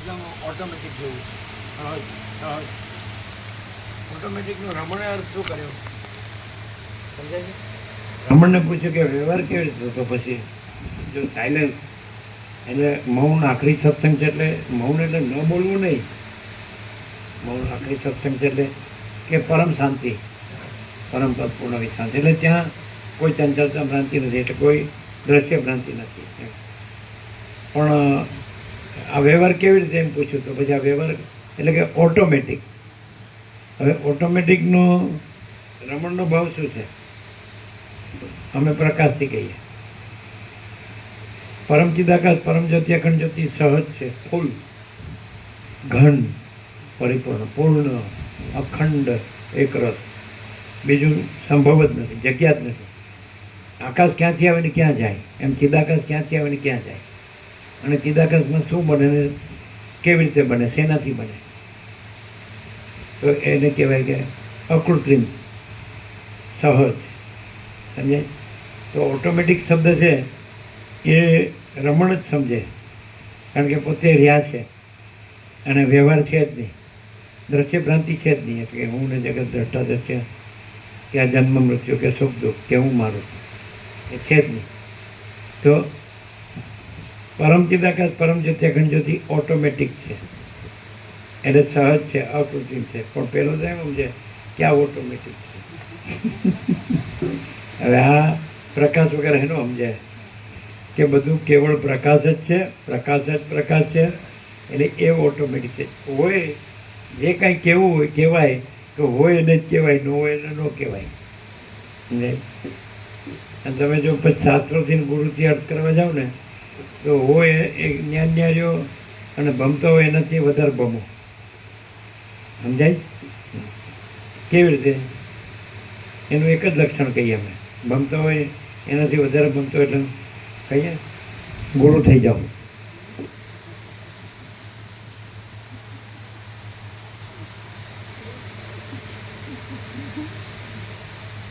એકદમ ઓટોમેટિક જેવું ઓટોમેટિકનો રમણે અર્થ શું કર્યો? સમજાય રમણને પૂછ્યું કે વ્યવહાર કેવી રીતે તો પછી જો સાયલેન્સ એટલે મૌન આખરી સત્સંગ છે એટલે મૌન એટલે ન બોલવું નહીં. મૌન આખરી સત્સંગ છે એટલે કે પરમ શાંતિ, પરમ પૂર્ણ શાંતિ એટલે ત્યાં કોઈ ચંચળતા ભ્રાંતિ નથી, એટલે કોઈ દ્રશ્ય ભ્રાંતિ નથી. પણ આ વ્યવહાર કેવી રીતે એમ પૂછ્યું? તો પછી આ વ્યવહાર એટલે કે ઓટોમેટિક હવે ઓટોમેટિકનો રમણનો ભાવ શું છે? અમે પ્રકાશથી કહીએ. પરમ ચિદાકાશ, પરમ જ્યોતિ અખંડ જ્યોતિ સહજ છે, ફૂલ, ઘન, પરિપૂર્ણ, પૂર્ણ, અખંડ, એકરસ. બીજું સંભવ જ નથી, જગ્યા જ નથી. આકાશ ક્યાંથી આવે ને ક્યાં જાય? એમ ચિદાકાશ ક્યાંથી આવે ને ક્યાં જાય? અને ચિદાકાશમાં શું બને કેવી રીતે બને, શેનાથી બને? તો એને કહેવાય કે અકૃત્રિમ સહજ. સમજે? તો ઓટોમેટિક શબ્દ છે, એ રમણ જ સમજે. કારણ કે પોતે રહ્યા છે. અને વ્યવહાર છે જ નહીં. દ્રશ્ય ભ્રાંતિ છે જ નહીં. એટલે હું ને જગત દ્રષ્ટા દ્રશ્ય કે આ જન્મ મૃત્યુ, કે સુખ દુઃખ, કે હું મારું. એ છે જ નહીં. તો પરમ ચિદાકાશ પરમ જ્યોતિ અખંડ જ્યોતિ ઓટોમેટિક છે. એટલે સહજ છે, અકૃત્રિમ છે. પણ પેલો તો એમ છે કે આ ઓટોમેટિક છે. હવે આ પ્રકાશ વગર એનો સમજાય કે બધું કેવળ પ્રકાશ જ છે, પ્રકાશ જ પ્રકાશ છે, એટલે એ ઓટોમેટિક છે. હોય, જે કાંઈ કહેવું હોય, કહેવાય, તો હોય એને જ કહેવાય, ન હોય એને ન કહેવાય? અને તમે જો પછી શાસ્ત્રોથી ગુરુથી અર્થ કરવા જાઓ ને તો હોય એ જ્ઞાન ન્યાજો અને ભમતો હોય એનાથી વધારે ભમો. સમજાય? કેવી રીતે? એનું એક જ લક્ષણ કહીએ અમે. ભમતો હોય એનાથી વધારે ભમતો એટલે કહીએ, ગોળો થઈ જાઓ.